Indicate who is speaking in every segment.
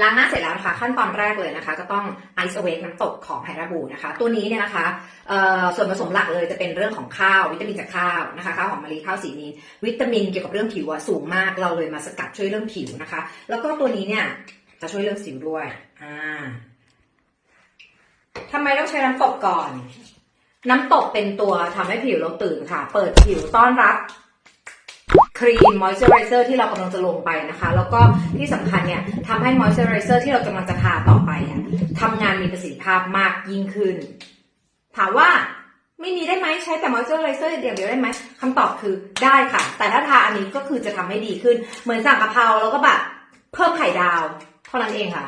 Speaker 1: ล้างหน้าเสร็จแล้วนะคะขั้นตอนแรกเลยนะคะ ก็ต้อง ice awake น้ำตกของไฮราบูนะคะ ตัวนี้เนี่ยนะคะส่วนผสมหลักเลยจะเป็นเรื่องของข้าววิตามินจากข้าวนะคะข้าวหอมมะลิข้าวสีนี้ วิตามินเกี่ยวกับเรื่องผิวอะสูงมากเราเลยมาสกัดช่วยเรื่องผิวนะคะ แล้วก็ตัวนี้เนี่ยจะช่วยเรื่องสิวด้วยอ่าทำไมต้องใช้น้ำตกก่อน น้ำตกเป็นตัวทำให้ผิวเราตื่นค่ะ เปิดผิวต้อนรับ รีมมอยส์เจอไรเซอร์ที่เรากำลังจะลงไปนะคะ แล้วก็ที่สำคัญเนี่ยทำให้มอยส์เจอไรเซอร์ที่เรากำลังจะทาต่อไปอะทำงานมีประสิทธิภาพมากยิ่งขึ้น ถามว่าไม่มีได้ไหมใช้แต่มอยส์เจอร์ไรเซอร์อย่างเดียวได้ไหมคำตอบคือได้ค่ะ แต่ถ้าทาอันนี้ก็คือจะทำให้ดีขึ้น เหมือนสั่งกะเพราแล้วก็แบบเพิ่มไข่ดาวเท่านั้นเองค่ะ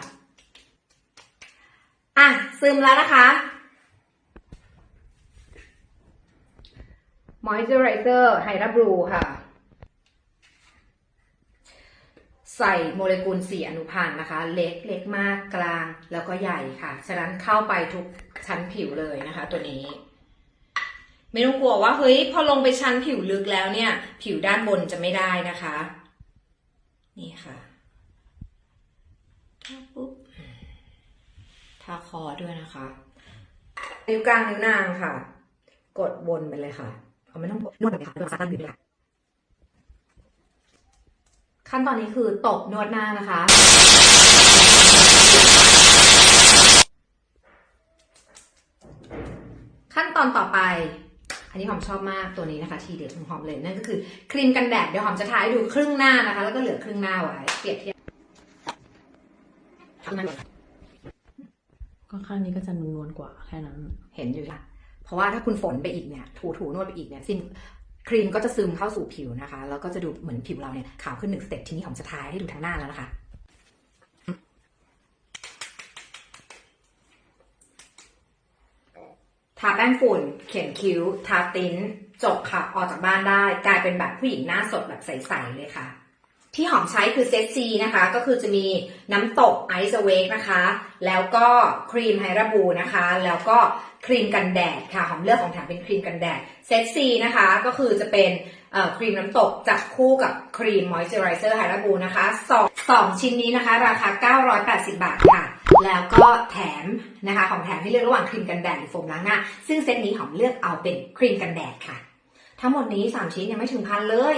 Speaker 1: อะซึมแล้วนะคะ Moisturizer Hydra Blue ค่ะ ใส่โมเลกุลสีอนุพันธ์นะคะ เล็กเล็กมากกลางแล้วก็ใหญ่ค่ะ ฉะนั้นเข้าไปทุกชั้นผิวเลยนะคะ ตัวนี้ ไม่ต้องกลัวว่าเฮ้ยพอลงไปชั้นผิวลึกแล้วเนี่ย ผิวด้านบนจะไม่ได้นะคะ นี่ค่ะทาปุ๊บทาคอด้วยนะคะนิ้วกลางนิ้วนางค่ะ กดวนไปเลยค่ะเอาไม่ต้องนวดแบบนี้ค่ะนวดซ้ายมือเลยค่ะ ขั้นตอนนี้คือตบนวดหน้านะคะ ขั้นตอนต่อไป อันนี้หอมชอบมากตัวนี้นะคะ ทีเด็ดของหอมเลยนั่นก็คือครีมกันแดดเดี๋ยวหอมจะทาให้ดูครึ่งหน้านะคะ แล้วก็เหลือครึ่งหน้าไว้เปรียบเทียบทำไมหมด
Speaker 2: ก็ข้างนี้ก็จะนวลๆกว่าแค่นั้น
Speaker 1: เห็นอยู่ละเพราะว่าถ้าคุณฝนไปอีกเนี่ย ถูถูนวดไปอีกเนี่ยซิม ครีมก็จะซึมเข้าสู่ผิวนะคะ แล้วก็จะดูเหมือนผิวเราเนี่ยขาวขึ้นหนึ่งสเต็ปทีนี้หอมจะทาให้ดูทางหน้าแล้วนะคะทาแป้งฝุ่น เขียนคิ้ว ทาติ้นจบค่ะ ออกจากบ้านได้ กลายเป็นแบบผู้หญิงหน้าสดแบบใส ๆ เลยค่ะ ที่หอมใช้คือเซตซีนะคะ ก็คือจะมีน้ำตกไอซ์เวกนะคะ แล้วก็ครีมไฮราบูนะคะ แล้วก็ครีมกันแดดค่ะ หอมเลือกของแถมเป็นครีมกันแดด เซตซีนะคะ ก็คือจะเป็นครีมน้ำตกจับคู่กับครีมมอยส์เจอไรเซอร์ไฮราบูนะคะสองสองชิ้นนี้นะคะ ราคา 980 บาทค่ะ แล้วก็แถมนะคะของแถมให้เลือกระหว่างครีมกันแดดหรือโฟมล้างหน้า ซึ่งเซตนี้หอมเลือกเอาเป็นครีมกันแดดค่ะ ทั้งหมดนี้ 3 ชิ้นยังไม่ถึงพันเลย